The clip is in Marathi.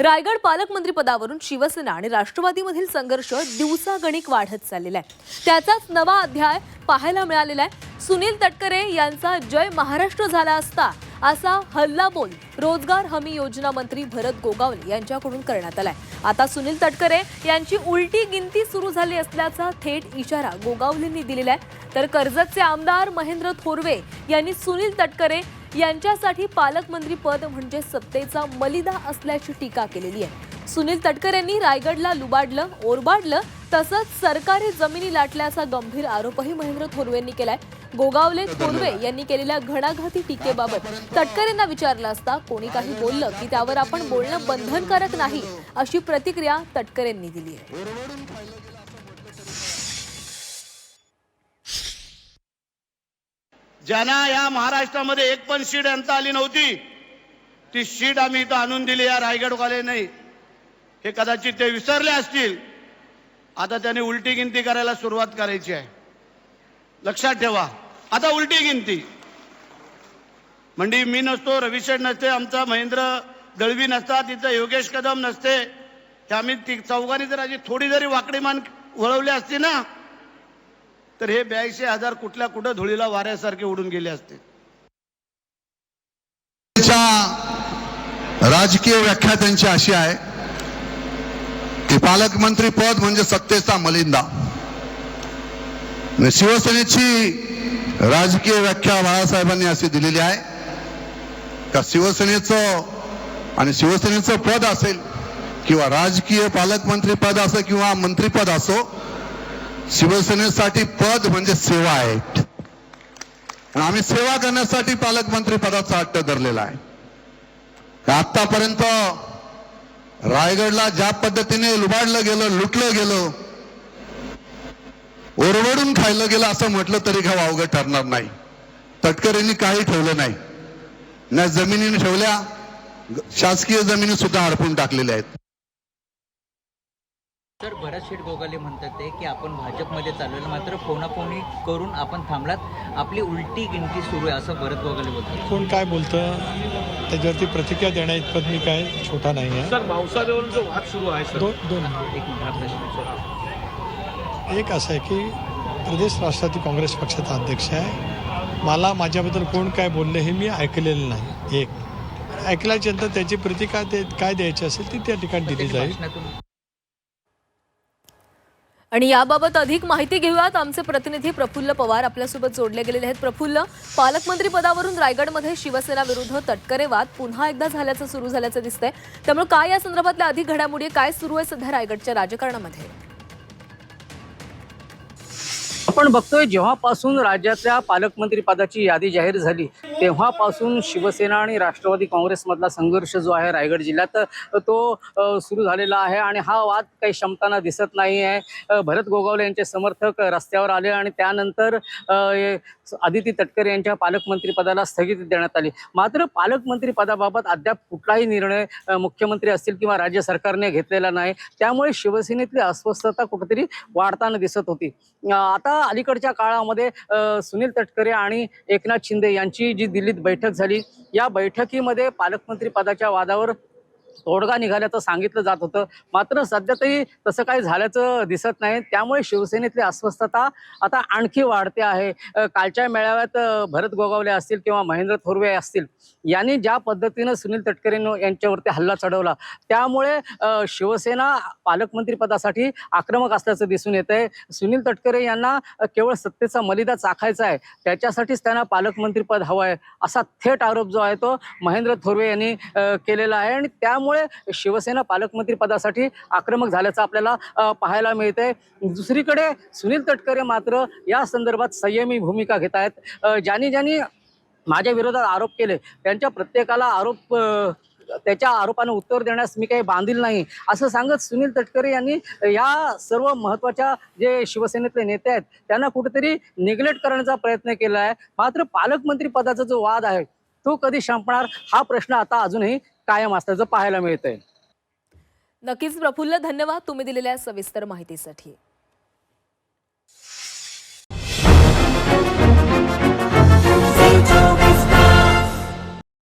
रायगड पालकमंत्रीपदावरून शिवसेना आणि राष्ट्रवादीमधील संघर्ष दिवसागणिक वाढत चाललेला आहे. त्याचाच नवा अध्याय पाहायला मिळालेला आहे. सुनील तटकरे यांचा जय महाराष्ट्र झाला असता असा हल्लाबोल रोजगार हमी योजना मंत्री भरत गोगावले यांच्याकडून करण्यात आलाय. आता सुनील तटकरे यांची उलटी गिनती सुरू झाली असल्याचा थेट इशारा गोगावलेंनी दिलेला आहे. तर कर्जतचे आमदार महेंद्र थोरवे यांनी सुनील तटकरे यांच्यासाठी पालकमंत्री पद म्हणजे सत्तेचा मलिदा असल्याची टीका केलेली आहे. सुनील तटकरेंनी रायगडला लुबाडलं ओरबाडलं तसंच सरकारी जमिनी लाटल्याचा गंभीर आरोपही महेंद्र थोरवेंनी केलाय. गोगावले थोरवे यांनी केलेल्या घणाघाती टीकेबाबत तटकरेंना विचारलं असता कोणी काही बोललं की त्यावर आपण बोलणं बंधनकारक नाही अशी प्रतिक्रिया तटकरेंनी दिली आहे. ज्यांना या महाराष्ट्रामध्ये एक पण सीट आणता आली नव्हती ती सीट आम्ही इथं आणून दिली या रायगडवाले नाही हे कदाचित ते विसरले असतील. आता त्याने उलटी गिनती करायला सुरुवात करायची आहे. लक्षात ठेवा. आता उलटी गिनती. म्हणजे मी नसतो रविशेठ नसते आमचा महेंद्र दळवी नसता तिथं योगेश कदम नसते. हे आम्ही ती चौघांनी जर अशी थोडी जरी वाकडी मान वळवली असती ना तर हे ब्याऐंशी हजार कुठल्या कुठं धुळीला वाऱ्यासारखे उडून गेले असते. राजकीय व्याख्या त्यांची अशी आहे की पालकमंत्री पद म्हणजे सत्तेचा मलिंदा. शिवसेनेची राजकीय व्याख्या बाळासाहेबांनी अशी दिलेली आहे का शिवसेनेचं आणि शिवसेनेचं पद असेल किंवा राजकीय पालकमंत्री पद असो किंवा मंत्रीपद असो शिवसेनेसाठी पद म्हणजे सेवा आहे. आणि आम्ही सेवा करण्यासाठी पालकमंत्री पदाचा हट्ट धरलेला आहे. आतापर्यंत रायगडला ज्या पद्धतीने लुबाडलं गेलं लुटलं गेलं ओरवडून खायलं गेलं असं म्हटलं तरी काय वावगं ठरणार नाही. तटकरेंनी काही ठेवलं नाही. ना जमिनी ठेवल्या शासकीय जमिनी सुद्धा हडपून टाकलेल्या आहेत. तर भरत शेठ गोगाले म्हणतात ते की आपण भाजपमध्ये चाललेलं मात्र फोनाफोनी करून आपण थांबलात? आपली उलटी गिनती सुरू आहे असं भरत गोगाले बोलतात. कोण काय बोलतं त्याच्यावरती प्रतिक्रिया देण्या इतपत मी काय छोटा नाही आहे. सर भावसारेवर जो वाद सुरू आहे सर. दोन दोन. एक मिनिट हा प्रश्न एक असं आहे की प्रदेश राष्ट्रवादी काँग्रेस पक्षाचा अध्यक्ष आहे. मला माझ्याबद्दल कोण काय बोलले हे मी ऐकलेलं नाही. एक. ऐकल्याच्यानंतर त्याची प्रतिक्रिया ते काय द्यायची असेल ती त्या ठिकाणी दिली जाईल. आणि याबाबत अधिक माहिती घेऊयात. आमचे प्रतिनिधी प्रफुल्ल पवार आपल्यासोबत जोडले गेलेले आहेत. प्रफुल्ल पालकमंत्री पदावरून रायगडमध्ये शिवसेना विरुद्ध तटकरे वाद पुन्हा एकदा झाल्याचं सुरू झाल्याचं दिसतंय. त्यामुळे काय या संदर्भातल्या अधिक घडामोडी काय सुरू आहे सध्या रायगडच्या राजकारणामध्ये? आपण बघतोय जेव्हापासून राज्यातल्या पालकमंत्री पदाची यादी जाहीर झाली तेव्हापासून शिवसेना आणि राष्ट्रवादी काँग्रेसमधला संघर्ष जो आहे रायगड जिल्ह्यात तो सुरू झालेला आहे आणि हा वाद काही क्षमताना दिसत नाही आहे भरत गोगावले यांचे समर्थक रस्त्यावर आले आणि त्यानंतर आदिती तटकरे यांच्या पालकमंत्री पदाला स्थगिती देण्यात आली. मात्र पालकमंत्री पदाबाबत अद्याप कुठलाही निर्णय मुख्यमंत्री असतील किंवा राज्य सरकारने घेतलेला नाही. त्यामुळे शिवसेनेतली अस्वस्थता कुठेतरी वाढताना दिसत होती. आता आता अलीकडच्या काळामध्ये सुनील तटकरे आणि एकनाथ शिंदे यांची जी दिल्लीत बैठक झाली या बैठकीमध्ये पालकमंत्री पदाच्या वादावर तोडगा निघाल्याचं सांगितलं जात होतं. मात्र सध्या तरी तसं काही झाल्याचं दिसत नाही. त्यामुळे शिवसेनेतली अस्वस्थता आता आणखी वाढते आहे. कालच्या मेळाव्यात भरत गोगावले असतील किंवा महेंद्र थोरवे असतील यांनी ज्या पद्धतीनं सुनील तटकरे यांच्यावरती हल्ला चढवला त्यामुळे शिवसेना पालकमंत्रीपदासाठी आक्रमक असल्याचं दिसून येत आहे सुनील तटकरे यांना केवळ सत्तेचा मलिदा चाखायचा आहे. त्याच्यासाठीच त्यांना पालकमंत्रीपद हवं आहे असा थेट आरोप जो आहे तो महेंद्र थोरवे यांनी केलेला आहे. आणि त्या त्यामुळे शिवसेना पालकमंत्री पदासाठी आक्रमक झाल्याचं आपल्याला पाहायला मिळतंय. दुसरीकडे सुनील तटकरे मात्र या संदर्भात संयमी भूमिका घेत आहेत. ज्यांनी ज्यांनी माझ्या विरोधात आरोप केले त्यांच्या प्रत्येकाला आरोप त्याच्या आरोपाने उत्तर देण्यास मी काही बांधील नाही. असं सांगत सुनील तटकरे यांनी या सर्व महत्त्वाच्या जे शिवसेनेतले नेते आहेत त्यांना कुठेतरी निग्लेक्ट करण्याचा प्रयत्न केला आहे. मात्र पालकमंत्री पदाचा जो वाद आहे तो कधी संपणार? हा प्रश्न आता अजूनही कायम असल्याचं पाहायला मिळतंय. नक्कीच प्रफुल्ल धन्यवाद तुम्ही दिलेल्या सविस्तर माहितीसाठी.